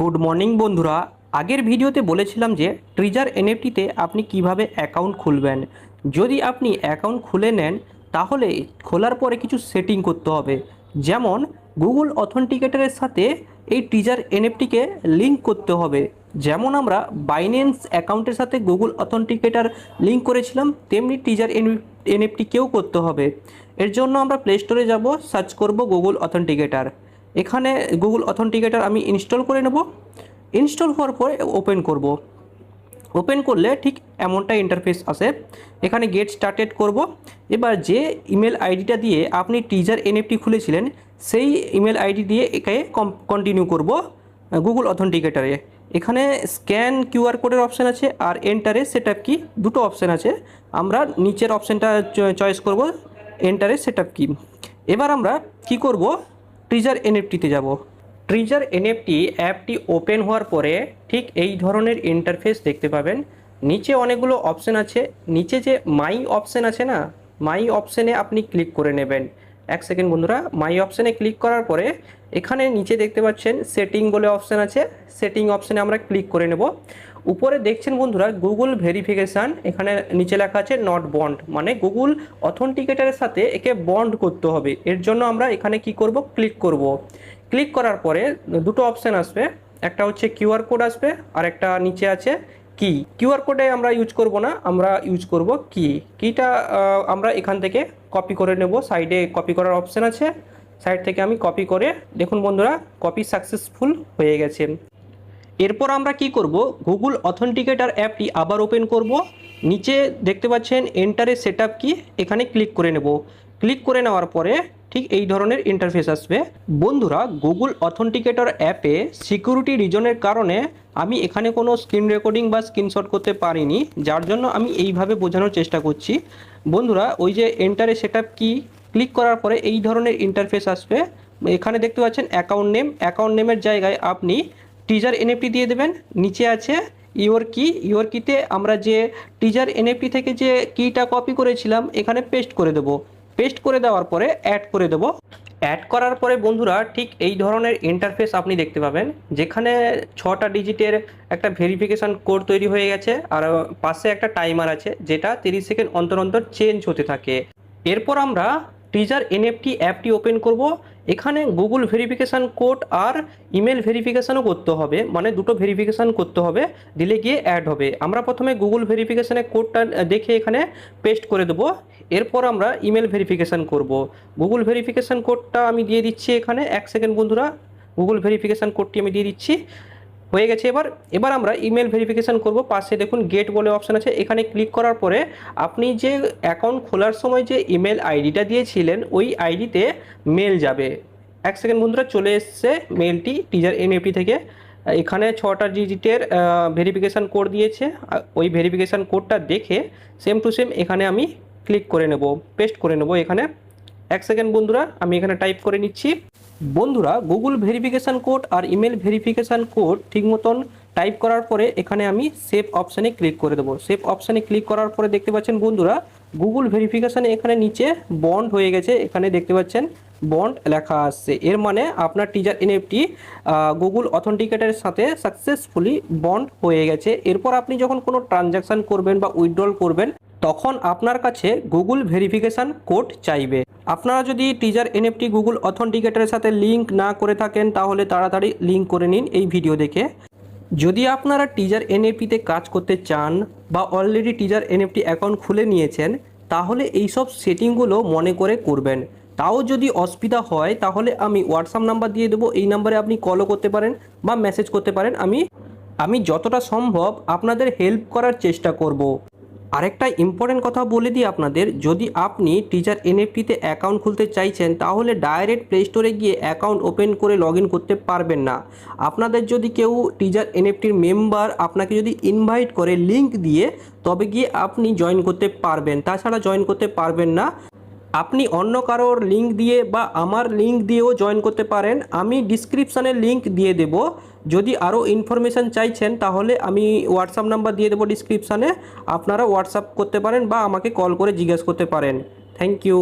Good morning বন্ধুরা। আগের ভিডিওতে বলেছিলাম যে ট্রিজার এনএফটিতে আপনি কীভাবে অ্যাকাউন্ট খুলবেন। যদি আপনি অ্যাকাউন্ট খুলে নেন, তাহলে খোলার পরে কিছু সেটিং করতে হবে। যেমন গুগল অথেন্টিকেটারের সাথে এই ট্রিজার এনএফটিকে লিঙ্ক করতে হবে। যেমন আমরা বাইন্যান্স অ্যাকাউন্টের সাথে গুগল অথেন্টিকেটার লিঙ্ক করেছিলাম, তেমনি টিজার এনএফটিকেও করতে হবে। এর জন্য আমরা প্লে স্টোরে যাব সার্চ করব গুগল অথেন্টিকেটার এখানে গুগল অথেন্টিকেটার আমি ইনস্টল করে নেব। ইনস্টল হওয়ার পরে ওপেন করব। ওপেন করলে ঠিক এমনটা ইন্টারফেস আসে এখানে গেট স্টার্টেড করব। এবার যে ইমেল আইডিটা দিয়ে আপনি টিজার এনএফটি খুলেছিলেন, সেই ইমেল আইডি দিয়ে একে কন্টিনিউ করব গুগল অথেন্টিকেটারে এখানে স্ক্যান কিউআর কোডের অপশান আছে আর এন্টারে সেট কি দুটো অপশান আছে। আমরা নিচের অপশানটা চয়েস করব এন্টারে সেট কি এবার আমরা কি করব? ট্রিজার এনএফটিতে যাব। ট্রিজার এনএফটি অ্যাপটি ওপেন হওয়ার পরে ঠিক এই ধরনের ইন্টারফেস দেখতে পাবেন। নিচে অনেকগুলো অপশান আছে। নিচে যে মাই অপশান আছে না মাই অপশানে আপনি ক্লিক করে নেবেন। এক সেকেন্ড বন্ধুরা মাই অপশানে ক্লিক করার পরে এখানে নিচে দেখতে পাচ্ছেন সেটিং বলে অপশান আছে। সেটিং অপশানে আমরা ক্লিক করে নেব। উপরে দেখছেন বন্ধুরা গুগল ভেরিফিকেশান, এখানে নিচে লেখা আছে নট বন্ড মানে গুগল অথেন্টিকেটারের সাথে একে বন্ড করতে হবে। এর জন্য আমরা এখানে কি করব? ক্লিক করব। ক্লিক করার পরে দুটো অপশান আসবে, একটা হচ্ছে কিউআর কোড আসবে, আর একটা নিচে আছে কি কিউআর কোডে আমরা ইউজ করব না, আমরা ইউজ করব কি কিটা আমরা এখান থেকে কপি করে নেব। সাইডে কপি করার অপশান আছে। সাইড থেকে আমি কপি করে, দেখুন বন্ধুরা কপি সাকসেসফুল হয়ে গেছে। এরপর আমরা কি করব? গুগল অথেন্টিকেটার অ্যাপটি আবার ওপেন করব। নিচে দেখতে পাচ্ছেন এন্টারে সেট কি এখানে ক্লিক করে নেব। ক্লিক করে নেওয়ার পরে ঠিক এই ধরনের ইন্টারফেস আসবে। বন্ধুরা গুগল অথেন্টিকেটর অ্যাপে সিকিউরিটি রিজনের কারণে আমি এখানে কোনো স্ক্রিন রেকর্ডিং বা স্ক্রিনশট করতে পারিনি, যার জন্য আমি এইভাবে বোঝানোর চেষ্টা করছি। বন্ধুরা, ওই যে এন্টারে সেট কি ক্লিক করার পরে এই ধরনের ইন্টারফেস আসবে। এখানে দেখতে পাচ্ছেন অ্যাকাউন্ট নেম অ্যাকাউন্ট নেমের জায়গায় আপনি টিজার এনএফটি দিয়ে দেবেন। নিচে আছে ইওর কি ইওর কিতে আমরা যে টিজার এনএফটি থেকে যে কিটা কপি করেছিলাম, এখানে পেস্ট করে দেবো। পেস্ট করে দেওয়ার পরে অ্যাড করে দেবো। অ্যাড করার পরে বন্ধুরা, ঠিক এই ধরনের ইন্টারফেস আপনি দেখতে পাবেন, যেখানে ছটা ডিজিটের একটা ভেরিফিকেশান কোড তৈরি হয়ে গেছে, আর পাশে একটা টাইমার আছে, যেটা তিরিশ সেকেন্ড অন্তর অন্তর চেঞ্জ হতে থাকে। এরপর আমরা টিজার এনএফটি অ্যাপটি ওপেন করব। এখানে গুগল ভেরিফিকেশান কোড আর ইমেল ভেরিফিকেশানও করতে হবে। মানে দুটো ভেরিফিকেশান করতে হবে, দিলে গিয়ে অ্যাড হবে। আমরা প্রথমে গুগল ভেরিফিকেশানের কোডটা দেখে এখানে পেস্ট করে দেবো। এরপর আমরা ইমেল ভেরিফিকেশান করব। গুগল ভেরিফিকেশান কোডটা আমি দিয়ে দিচ্ছি এখানে। এক সেকেন্ড বন্ধুরা, গুগল ভেরিফিকেশান কোডটি আমি দিয়ে দিচ্ছি। হয়ে গেছে এবার। এবার আমরা ইমেল ভেরিফিকেশান করব। পাশে দেখুন গেট বলে অপশান আছে। এখানে ক্লিক করার পরে আপনি যে অ্যাকাউন্ট খোলার সময় যে ইমেল আইডিটা দিয়েছিলেন, ওই আইডিতে মেল যাবে। এক সেকেন্ড বন্ধুরা, চলে এসছে মেলটি টিজার এনএফটি থেকে। এখানে ছটা ডিজিটের ভেরিফিকেশান কোড দিয়েছে। ওই ভেরিফিকেশান কোডটা দেখে সেম টু সেম এখানে আমি ক্লিক করে নেব পেস্ট করে নেব এখানে। এক সেকেন্ড বন্ধুরা, আমি এখানে টাইপ করে নিচ্ছি। বন্ধুরা গুগল ভেরিফিকেশান কোড আর ইমেল ভেরিফিকেশান কোড ঠিক মতন টাইপ করার পরে এখানে আমি সেভ অপশানে ক্লিক করে দেবো। সেভ অপশানে ক্লিক করার পরে দেখতে পাচ্ছেন বন্ধুরা গুগল ভেরিফিকেশানে এখানে নিচে বন্ড হয়ে গেছে। এখানে দেখতে পাচ্ছেন বন্ড লেখা আসছে এর মানে আপনার টিজার এনএফটি গুগল অথেন্টিকেটারের সাথে সাকসেসফুলি বন্ড হয়ে গেছে। এরপর আপনি যখন কোনো ট্রানজ্যাকশান করবেন বা উইথড্রল করবেন, তখন আপনার কাছে গুগল ভেরিফিকেশান কোড চাইবে। আপনারা যদি টিজার এনএফটি গুগল অথেন্টিকেটারের সাথে লিঙ্ক না করে থাকেন, তাহলে তাড়াতাড়ি লিঙ্ক করে নিন এই ভিডিও দেখে। যদি আপনারা টিজার এনএফটিতে কাজ করতে চান বা অলরেডি টিজার এনএফটি অ্যাকাউন্ট খুলে নিয়েছেন, তাহলে এই সব সেটিংগুলো মনে করে করবেন। তাও যদি অসুবিধা হয়, তাহলে আমি হোয়াটসঅ্যাপ নাম্বার দিয়ে দেবো, এই নাম্বারে আপনি কলও করতে পারেন বা মেসেজ করতে পারেন। আমি আমি যতটা সম্ভব আপনাদের হেল্প করার চেষ্টা করব। আরেকটা ইম্পর্টেন্ট কথা বলে দিই আপনাদের, যদি আপনি টিচার এনএফটিতে অ্যাকাউন্ট খুলতে চাইছেন, তাহলে ডাইরেক্ট প্লে স্টোরে গিয়ে অ্যাকাউন্ট ওপেন করে লগ করতে পারবেন না। আপনাদের যদি কেউ টিচার এনএফটির মেম্বার আপনাকে যদি ইনভাইট করে লিংক দিয়ে, তবে গিয়ে আপনি জয়েন করতে পারবেন। তাছাড়া জয়েন করতে পারবেন না। আপনি অন্য কারোর লিঙ্ক দিয়ে বা আমার লিঙ্ক দিয়েও জয়েন করতে পারেন। আমি ডিসক্রিপশানে লিঙ্ক দিয়ে দেব। যদি আরও ইনফরমেশান চাইছেন, তাহলে আমি হোয়াটসঅ্যাপ নাম্বার দিয়ে দেবো ডিসক্রিপশানে আপনারা হোয়াটসঅ্যাপ করতে পারেন বা আমাকে কল করে জিজ্ঞেস করতে পারেন। Thank you